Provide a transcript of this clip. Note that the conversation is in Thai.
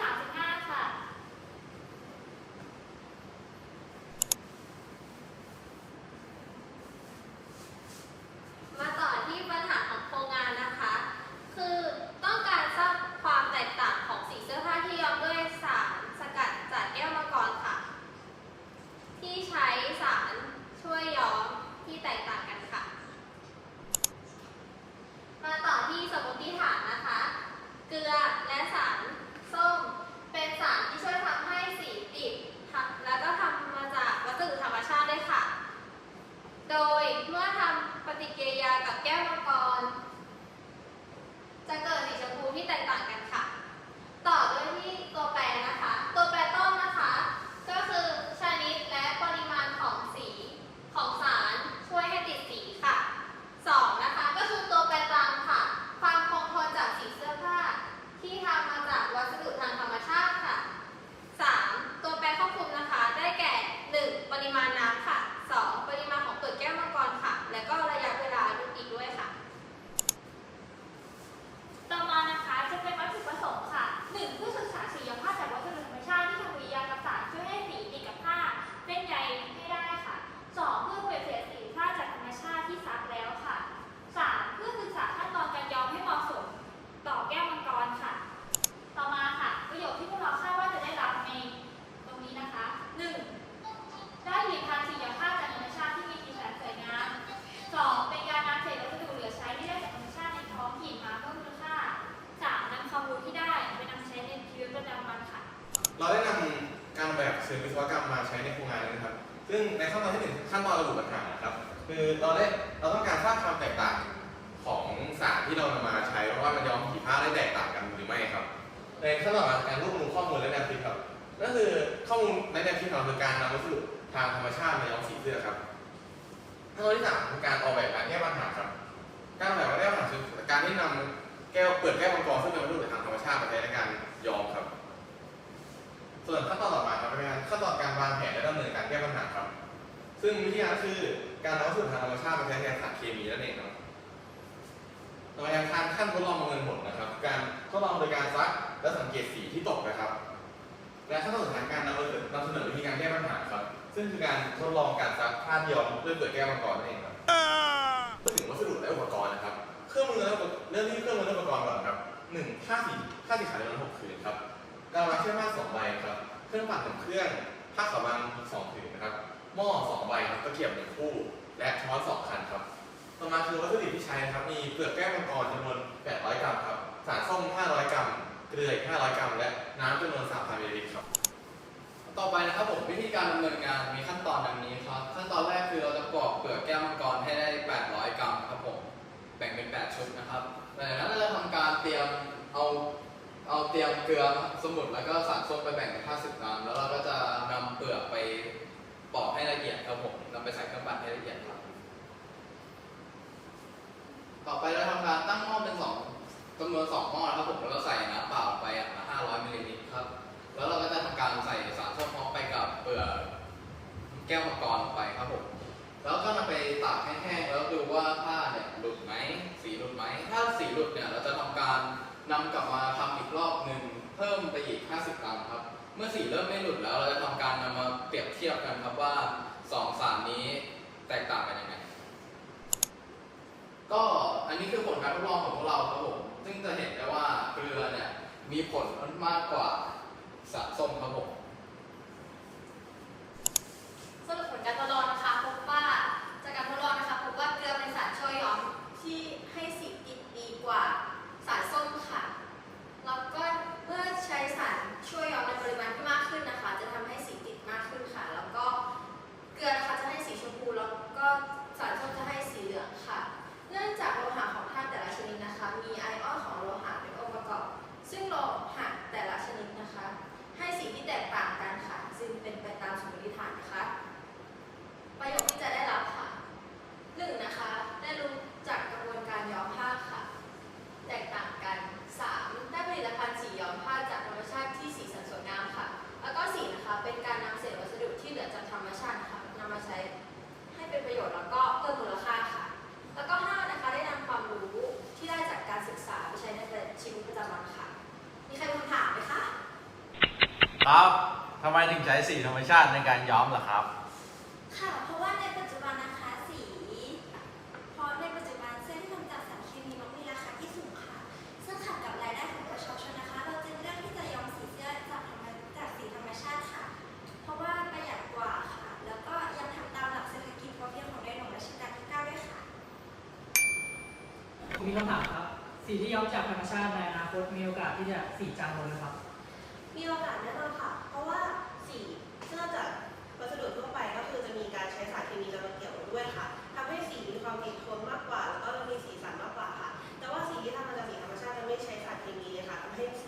พอยเลขที่ 35 ค่ะ มาต่อที่ปัญหาของโครงงานนะคะ คือต้องการทราบความแตกต่างของสีเสื้อผ้าที่ย้อมด้วยสารสกัดจากแก้วมังกรค่ะ ที่ใช้สารช่วยย้อมที่แตกต่างกันค่ะ มาต่อที่สมมติฐานนะคะ เกลือและสารส้ม เป็นสารที่ช่วยทำให้สีติดทำแล้วก็ทำมาจากวัสดุธรรมชาติด้วยค่ะ โดยเมื่อทำปฏิกิริยากับแก้วมังกร จะเกิดสีชมพูที่แตกต่างกันค่ะ ต่อด้วยที่ตัวแปรนะคะ ตัวแปรต้นนะคะ ก็คือชนิดและปริมาณของสีของสารช่วยให้ติดสีค่ะสองนะคะก็คือตัวแปรตามค่ะ ความคงทนจากสีเสื้อผ้า ที่ทำมาจากวัสดุทางธรรมชาติค่ะ 3. ตัวแปรควบคุมนะคะ ได้แก่ 1. ปริมาณน้ำค่ะ 2. ปริมาณของเปลือกแก้วมังกรค่ะ และก็ระยะเวลาอีกด้วยค่ะ ต่อมานะคะจะเป็นวัตถุประสงค์ค่ะ 1. เพื่อศึกษาสีย้อมผ้าจากวัสดุธรรมชาติที่ทำปฏิกิริยากับสารช่วยให้สีติดกับผ้าเส้นใยให้ได้ค่ะ 2. เพื่อเปรียบเทียบสีผ้าจากธรรมชาติที่ซักแล้วค่ะ 3. เพื่อศึกษาขั้นตอนการย้อมให้เหมาะสมต่อแก้วมังกรค่ะ ต่อมาค่ะ ประโยชน์ที่พวกเราคาดว่าจะได้รับในตรงนี้นะคะ 1. ได้ผลิตภัณฑ์สีย้อมผ้าจากธรรมชาติที่มีสีสันสวยงาม 2. เป็นการนำเศษวัสดุเหลือใช้ที่ได้จากธรรมชาติในท้องถิ่นมาเพิ่มมูลค่า 3. นำความรู้ที่ได้ไปนำใช้ในชีวิตประจำวันค่ะ เราได้นำการแบบเชิงวิศวกรรมมาใช้ในโครงงานนี้นะครับ ซึ่งในขั้นตอนที่หนึ่งขั้นตอนระบุปัญหาครับ คือเราได้เราต้องการทราบความแตกต่างของสารที่เรานำมาใช้เพราะว่ามันย้อมสีผ้าได้แตกต่างกันหรือไม่ครับ ในขั้นตอนของการรวบรวมข้อมูลและแนวคิดครับนั่นคือข้อมูลในแนวคิดของเราคือการนำวัสดุทางธรรมชาติมาย้อมสีเสื้อครับขั้นตอนที่สามคือการออกแบบการแก้ปัญหาครับการออกแบบการแก้ปัญหาคือการที่นำแก้วเปลือกแก้วมังกรซึ่งเป็นวัสดุทางธรรมชาติมาใช้ในการย้อมครับ ส่วนขั้นตอนต่อมาครับเป็นการขั้นตอนการวางแผนและดำเนินการแก้ปัญหาครับ ซึ่งวิธีการคือการนำวัสดุทางธรรมชาติมาใช้แทนสารเคมีนั่นเองครับต่อมายังการขั้นทดลองประเมินผลนะครับ การทดลองโดยการซักและสังเกตสีที่ตกนะครับ และขั้นตอนสุดท้ายการนำเสนอนำเสนอวิธีการแก้ปัญหาครับ ซึ่งคือการทดลองการซักผ้าย้อมด้วยเปลือแก้วมังกรนั่นเองครับพูดถึงวัสดุและอุปกรณ์นะครับ เครื่องมือและเริ่มที่เครื่องมือและอุปกรณ์ก่อนครับหนึ่งผ้าสีผ้าสีขาวจำนวนหกผืนครับ การวางเชือกผ้าสองใบครับ เครื่องปั่นหนึ่งเครื่อง ผ้าขาวบางสองผืนนะครับ หม้อสองใบครับตะเกียบหนึ่งคู่ และช้อนสองคันครับ ต่อมาคือวัตถุดิบที่ใช้นะครับ มีเปลือกแก้วมังกรจำนวน 800 กรัมครับ สารส้ม 500 กรัม เกลืออีก500 กรัม และน้ำจำนวน 3,000มิลลิลิตรครับ ต่อไปนะครับผมวิธีการดำเนินงานมีขั้นตอนดังนี้ครับ ขั้นตอนแรกคือเราจะปอกเปลือกแก้วมังกรให้ได้ 800 กรัมครับผม แบ่งเป็น 8 ชุดนะครับหลังจากนั้นเราจะทำการเตรียมเอา เอาเตรียมเกลือสมุนแล้วก็สารส้มไปแบ่งเป็น50 กรัม แล้วเราก็จะนำเปลือกไปปอกให้ละเอียดครับผมนำไปใส่เครื่องปั่นให้ละเอียดครับ ต่อไปเราทำการตั้งหม้อเป็นสองจำนวนสองหม้อครับผมแล้วก็ใส่น้ำเปล่าไปอะ500มิลลิลิตรครับ แล้วเราก็จะทำการใส่สารส้มพร้อมไปกับเปลือกแก้วมังกรไปครับผม แล้วก็นำไปตากให้แห้งแล้วดูว่าผ้าเนี่ยหลุดไหมสีหลุดไหม ถ้าสีหลุดเนี่ยเราจะทำการ นำกลับมาทำอีกรอบหนึ่งเพิ่มไปอีก 50 กรัมครับ เมื่อสีเริ่มไม่หลุดแล้ว เราจะทำการนำมาเปรียบเทียบกันครับว่าสองสารนี้แตกต่างกันยังไง ก็อันนี้คือผลการทดลองของพวกเราครับผม ซึ่งจะเห็นได้ว่าเกลือเนี่ยมีผลมากกว่าสารส้มครับผม แตกต่างกันค่ะซึ่งเป็นไปตามสมมติฐานนะคะ ให้สีที่แตกทำไมถึงใช้สีธรรมชาติในการย้อมล่ะครับ ค่ะ เพราะว่าในปัจจุบันนะคะสีเพราะในปัจจุบันเสื้อที่ทำจากสารเคมีมักมีราคาที่สูงค่ะ ซึ่งขัดกับรายได้ของประชาชนนะคะ เราจึงเลือกที่จะย้อมสีเสื้อจากธรรมจากสีธรรมชาติค่ะ เพราะว่าประหยัดกว่าค่ะ แล้วก็ยังทำตามหลักเศรษฐกิจพอเพียงของในหลวงรัชกาลที่ 9 ด้วยค่ะ ผมมีคำถามครับ สีที่ย้อมจากธรรมชาติในอนาคตมีโอกาสที่จะสีจางลงนะครับ มีโอกาสแน่นอนค่ะเพราะ Next